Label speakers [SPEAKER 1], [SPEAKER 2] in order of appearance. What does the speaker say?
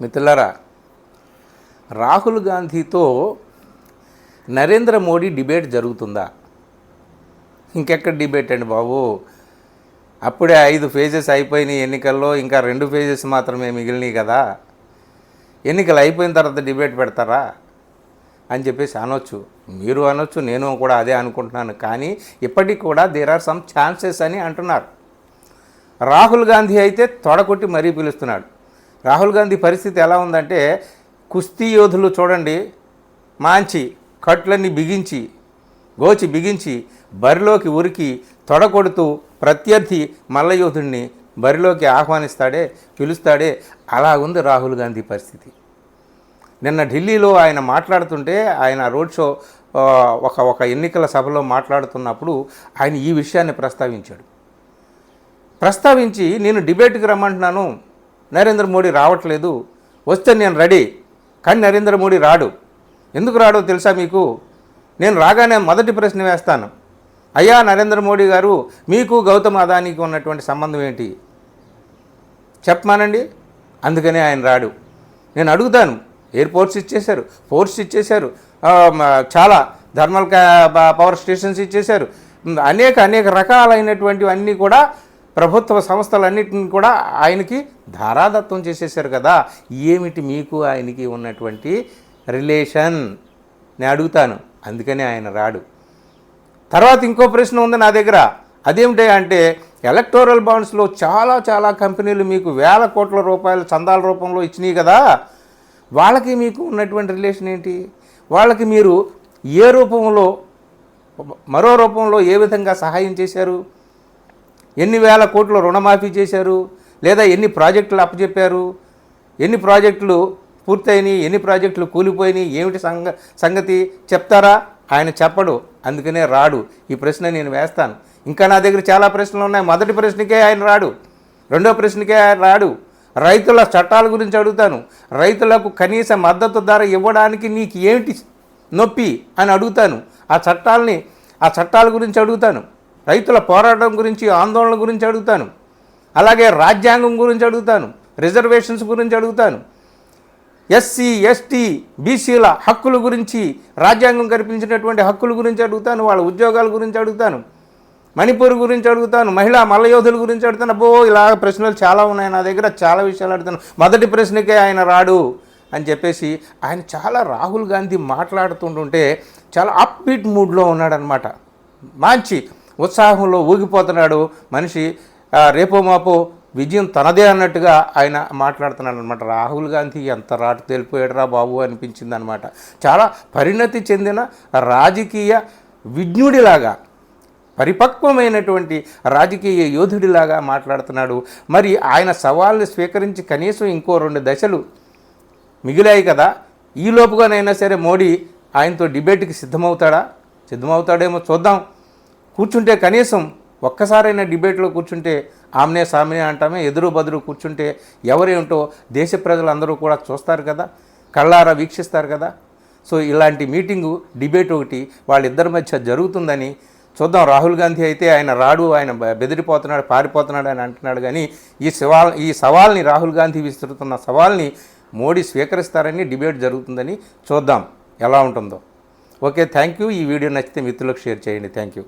[SPEAKER 1] మిత్రులారా రాహుల్ గాంధీతో నరేంద్ర మోడీ డిబేట్ జరుగుతుందా? ఇంకెక్కడ డిబేట్ అండి బాబు? అప్పుడే ఐదు ఫేజెస్ అయిపోయినాయి ఎన్నికల్లో ఇంకా రెండు ఫేజెస్ మాత్రమే మిగిలినాయి కదా. ఎన్నికలు అయిపోయిన తర్వాత డిబేట్ పెడతారా? అని చెప్పేసి అనొచ్చు. మీరు అనొచ్చు నేను కూడా అదే అనుకుంటున్నాను. కానీ ఇప్పటికి కూడా దేర్ ఆర్ సమ్ ఛాన్సెస్ అని అంటున్నారు. రాహుల్ గాంధీ అయితే తొడగొట్టి మరీ పిలుస్తున్నాడు. రాహుల్ గాంధీ పరిస్థితి ఎలా ఉందంటే కుస్తీ యోధులు చూడండి మాంచి కట్లన్నీ బిగించి గోచి బిగించి బరిలోకి ఉరికి తొడగొడుతూ ప్రత్యర్థి మల్లయోధుడిని బరిలోకి ఆహ్వానిస్తాడే పిలుస్తాడే అలా ఉంది రాహుల్ గాంధీ పరిస్థితి. నిన్న ఢిల్లీలో ఆయన మాట్లాడుతుంటే ఆయన రోడ్ షో ఒక ఒక ఎన్నికల సభలో మాట్లాడుతున్నప్పుడు ఆయన ఈ విషయాన్ని ప్రస్తావించాడు. ప్రస్తావించి నేను డిబేట్కి రమ్మంటున్నాను. నరేంద్ర మోడీ రావట్లేదు వస్తే నేను రెడీ. కానీ నరేంద్ర మోడీ రాడు. ఎందుకు రాడో తెలుసా మీకు? నేను రాగానే మొదటి ప్రశ్న వేస్తాను. అయ్యా నరేంద్ర మోడీ గారు మీకు గౌతమ్ అదానీకి ఉన్నటువంటి సంబంధం ఏంటి? చెప్పమానండి. అందుకనే ఆయన రాడు. నేను అడుగుతాను. ఎయిర్పోర్ట్స్ ఇచ్చేశారు పోర్ట్స్ ఇచ్చేశారు చాలా థర్మల్ కా- పవర్ స్టేషన్స్ ఇచ్చేశారు. అనేక అనేక రకాలైనటువంటివన్నీ కూడా ప్రభుత్వ సంస్థలన్నిటిని కూడా ఆయనకి ధారాదత్తం చేసేసారు కదా. ఏమిటి మీకు ఆయనకి ఉన్నటువంటి రిలేషన్? నేను అడుగుతాను. అందుకనే ఆయన రాడు. తర్వాత ఇంకో ప్రశ్న ఉంది నా దగ్గర. అదేమిటి అంటే ఎలక్టోరల్ బాండ్స్లో చాలా చాలా కంపెనీలు మీకు వేల కోట్ల రూపాయలు చందాల రూపంలో ఇచ్చినాయి కదా. వాళ్ళకి మీకు ఉన్నటువంటి రిలేషన్ ఏంటి? వాళ్ళకి మీరు ఏ రూపంలో మరో రూపంలో ఏ విధంగా సహాయం చేశారు? ఎన్ని వేల కోట్లు రుణమాఫీ చేశారు? లేదా ఎన్ని ప్రాజెక్టులు అప్పచెప్పారు ఎన్ని ప్రాజెక్టులు పూర్తయినాయి? ఎన్ని ప్రాజెక్టులు కూలిపోయినాయి? ఏమిటి సంగ సంగతి? చెప్తారా? ఆయన చెప్పడు. అందుకనే రాడు. ఈ ప్రశ్న నేను వేస్తాను. ఇంకా నా దగ్గర చాలా ప్రశ్నలు ఉన్నాయి. మొదటి ప్రశ్నకే ఆయన రాడు. రెండో ప్రశ్నకే ఆయన రాడు. రైతుల చట్టాల గురించి అడుగుతాను. రైతులకు కనీస మద్దతు ధర ఇవ్వడానికి నీకు ఏమిటి నొప్పి అని అడుగుతాను. ఆ చట్టాలని ఆ చట్టాల గురించి అడుగుతాను. రైతుల పోరాటం గురించి ఆందోళన గురించి అడుగుతాను. అలాగే రాజ్యాంగం గురించి అడుగుతాను. రిజర్వేషన్స్ గురించి అడుగుతాను. ఎస్సీ ఎస్టీ బీసీల హక్కుల గురించి రాజ్యాంగం కల్పించినటువంటి హక్కుల గురించి అడుగుతాను. వాళ్ళ ఉద్యోగాల గురించి అడుగుతాను. మణిపూర్ గురించి అడుగుతాను. మహిళా మల్లయోధుల గురించి అడుగుతాను. అబ్బో ఇలా ప్రశ్నలు చాలా ఉన్నాయి. నా దగ్గర చాలా విషయాలు అడుగుతాను. మొదటి ప్రశ్నకే ఆయన రాడు అని చెప్పేసి ఆయన చాలా రాహుల్ గాంధీ మాట్లాడుతుంటుంటే చాలా అప్బీట్ మూడ్లో ఉన్నాడనమాట మంచి ఉత్సాహంలో ఊగిపోతున్నాడు మనిషి. రేపో మాపో విజయం తనదే అన్నట్టుగా ఆయన మాట్లాడుతున్నాడు అనమాట రాహుల్ గాంధీ ఎంత రాటు తెలిపోయాడురా బాబు అనిపించింది అనమాట చాలా పరిణతి చెందిన రాజకీయ విజ్ఞుడిలాగా పరిపక్వమైనటువంటి రాజకీయ యోధుడిలాగా మాట్లాడుతున్నాడు. మరి ఆయన సవాల్ని స్వీకరించి కనీసం ఇంకో రెండు దశలు మిగిలాయి కదా. ఈ లోపుగానైనా సరే మోడీ ఆయనతో డిబేట్కి సిద్ధమవుతాడా? సిద్ధమవుతాడేమో చూద్దాం. కూర్చుంటే కనీసం ఒక్కసారైనా డిబేట్లో కూర్చుంటే ఆమ్నే సామ్నే అంటామే ఎదురు బదురు కూర్చుంటే ఎవరేమిటో దేశ ప్రజలందరూ కూడా చూస్తారు కదా కళ్ళారా వీక్షిస్తారు కదా. సో ఇలాంటి మీటింగు డిబేట్ ఒకటి వాళ్ళిద్దరి మధ్య జరుగుతుందని చూద్దాం. రాహుల్ గాంధీ అయితే ఆయన రాడు ఆయన బెదిరిపోతున్నాడు పారిపోతున్నాడు అని అంటున్నాడు. కానీ ఈ సవాల్ ఈ సవాల్ని రాహుల్ గాంధీ విస్తురుతున్న సవాల్ని మోడీ స్వీకరిస్తారని డిబేట్ జరుగుతుందని చూద్దాం ఎలా ఉంటుందో. Okay thank you. ఈ వీడియో నచ్చితే మిత్రులకు షేర్ చేయండి. Thank you.